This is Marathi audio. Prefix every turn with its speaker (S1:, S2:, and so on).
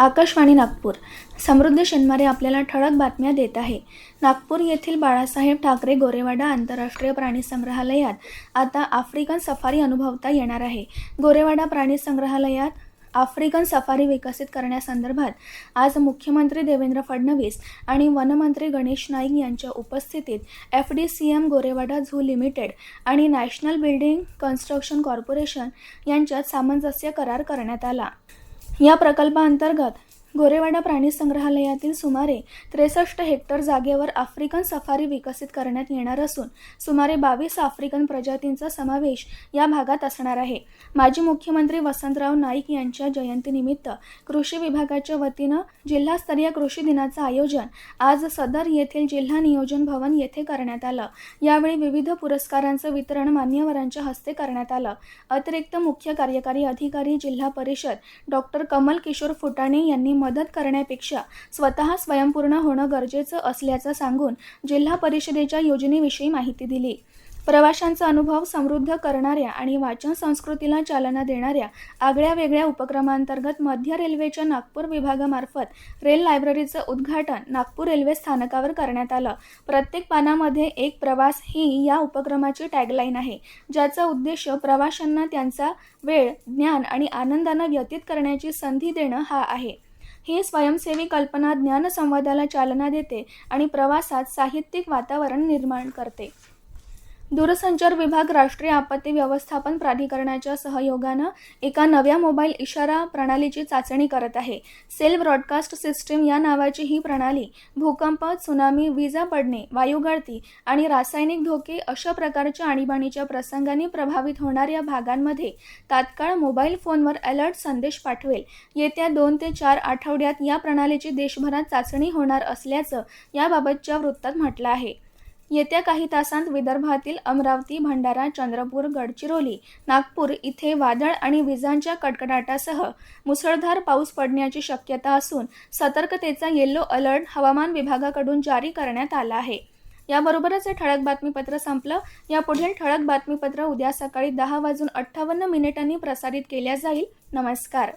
S1: आकाशवाणी नागपूर. समृद्ध शेनमारे आपल्याला ठळक बातम्या देत आहे. नागपूर येथील बाळासाहेब ठाकरे गोरेवाडा आंतरराष्ट्रीय प्राणी संग्रहालयात आता आफ्रिकन सफारी अनुभवता येणार आहे. गोरेवाडा प्राणी संग्रहालयात आफ्रिकन सफारी विकसित करण्यासंदर्भात आज मुख्यमंत्री देवेंद्र फडणवीस आणि वनमंत्री गणेश नाईक यांच्या उपस्थितीत F D C M Gorewada zoo limited आणि नॅशनल बिल्डिंग कन्स्ट्रक्शन कॉर्पोरेशन यांच्यात सामंजस्य करार करण्यात आला. या प्रकल्पाअंतर्गत गोरेवाडा प्राणी संग्रहालयातील सुमारे त्रेसष्ट हेक्टर जागेवर आफ्रिकन सफारी विकसित करण्यात येणार असून सुमारे बावीस आफ्रिकन प्रजातींचा समावेश या भागात असणार आहे. माजी मुख्यमंत्री वसंतराव नाईक यांच्या जयंतीनिमित्त कृषी विभागाच्या वतीनं जिल्हास्तरीय कृषी दिनाचं आयोजन आज सदर येथील जिल्हा नियोजन भवन येथे करण्यात आलं. यावेळी विविध पुरस्कारांचं वितरण मान्यवरांच्या हस्ते करण्यात आलं. अतिरिक्त मुख्य कार्यकारी अधिकारी जिल्हा परिषद डॉक्टर कमल किशोर फुटाणे यांनी मदत करण्यापेक्षा स्वतः स्वयंपूर्ण होणं गरजेचं असल्याचं सांगून जिल्हा परिषदेच्या योजनेविषयी माहिती दिली. प्रवाशांचा अनुभव समृद्ध करणाऱ्या आणि वाचन संस्कृतीला चालना देणाऱ्या आगळ्या वेगळ्या उपक्रमांतर्गत मध्य रेल्वेच्या नागपूर विभागामार्फत रेल लायब्ररीचं उद्घाटन नागपूर रेल्वे स्थानकावर करण्यात आलं. प्रत्येक पानामध्ये एक प्रवास ही या उपक्रमाची टॅगलाईन आहे ज्याचा उद्देश प्रवाशांना त्यांचा वेळ ज्ञान आणि आनंदानं व्यतीत करण्याची संधी देणं हा आहे. ही स्वयंसेवी कल्पना ज्ञानसंवादाला चालना देते आणि प्रवासात साहित्यिक वातावरण निर्माण करते. दूरसंचार विभाग राष्ट्रीय आपत्ती व्यवस्थापन प्राधिकरणाच्या सहयोगानं एका नव्या मोबाईल इशारा प्रणालीची चाचणी करत आहे. सेल ब्रॉडकास्ट सिस्टीम या नावाची ही प्रणाली भूकंप सुनामी विजा पडणे वायुगळती आणि रासायनिक धोके अशा प्रकारच्या आणीबाणीच्या प्रसंगांनी प्रभावित होणाऱ्या भागांमध्ये तात्काळ मोबाईल फोनवर अलर्ट संदेश पाठवेल. येत्या दोन ते चार आठवड्यात या प्रणालीची देशभरात चाचणी होणार असल्याचं याबाबतच्या वृत्तात म्हटलं आहे. येत्या काही तासांत विदर्भातील अमरावती भंडारा चंद्रपूर गडचिरोली नागपूर इथे वादळ आणि विजांच्या कडकडाटासह मुसळधार पाऊस पडण्याची शक्यता असून सतर्कतेचा येल्लो अलर्ट हवामान विभागाकडून जारी करण्यात आला आहे. याबरोबरच हे ठळक बातमीपत्र संपलं. या पुढील ठळक बातमीपत्र उद्या सकाळी दहा वाजून अठ्ठावन्न मिनिटांनी प्रसारित केल्या जाईल. नमस्कार.